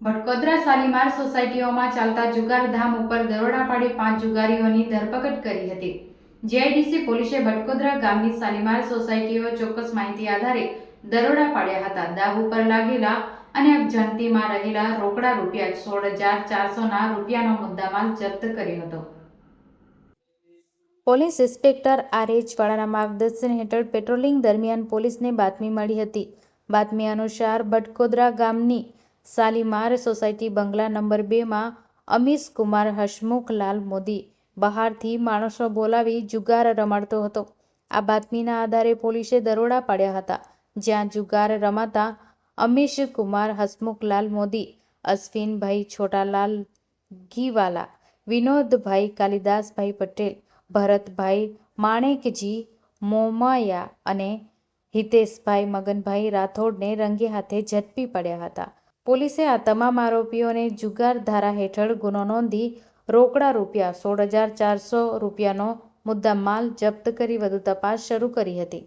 ભટકોદરા શાલીમાર સોસાયટીઓમાં ચાલતા જુગારધામ ઉપર દરોડા પાડી પાંચ જુગારીઓની ધરપકડ કરી હતી. જીઆઈડીસી પોલીસે ભટકોદરા ગામની શાલીમાર સોસાયટીઓ ચોક્કસ માહિતી આધારે દરોડા પાડ્યા હતા. દાવ ઉપર લાગેલા અને જંતીમાં રહેલા રોકડા રૂપિયા સોળ હજાર ચારસોના રૂપિયાનો મુદ્દામાલ જપ્ત કર્યો હતો. પોલીસ ઇન્સ્પેક્ટર આર એચ વાળાના માર્ગદર્શન હેઠળ પેટ્રોલિંગ દરમિયાન પોલીસને બાતમી મળી હતી. બાતમી અનુસાર ભટકોદરા ગામની શાલીમાર સોસાયટી બંગલા નંબર બેમાં અમીશ કુમાર હસમુખલાલ મોદી બહારથી માણસો બોલાવી જુગાર રમાડતો હતો. આ બાતમીના આધારે પોલીસે દરોડા પાડ્યા હતા, જ્યાં જુગાર રમાતા અમીશ કુમાર હસમુખલાલ મોદી, અશ્વિનભાઈ છોટાલાલ ગીવાલા, વિનોદભાઈ કાલિદાસભાઈ પટેલ, ભરતભાઈ માણેકજી મોમાયા અને હિતેશભાઈ મગનભાઈ રાઠોડને રંગે હાથે ઝડપી પડ્યા હતા. પોલીસે આ તમામ આરોપીઓને જુગાર ધારા હેઠળ ગુનો નોંધી રોકડા રૂપિયા સોળ હજાર ચારસો રૂપિયાનો મુદ્દા માલ જપ્ત કરી વધુ તપાસ શરૂ કરી હતી.